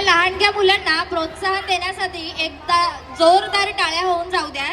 या लहानग्या मुलांना प्रोत्साहन देण्यासाठी एकदा जोरदार टाळ्या होऊन जाऊ द्या.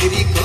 Federico.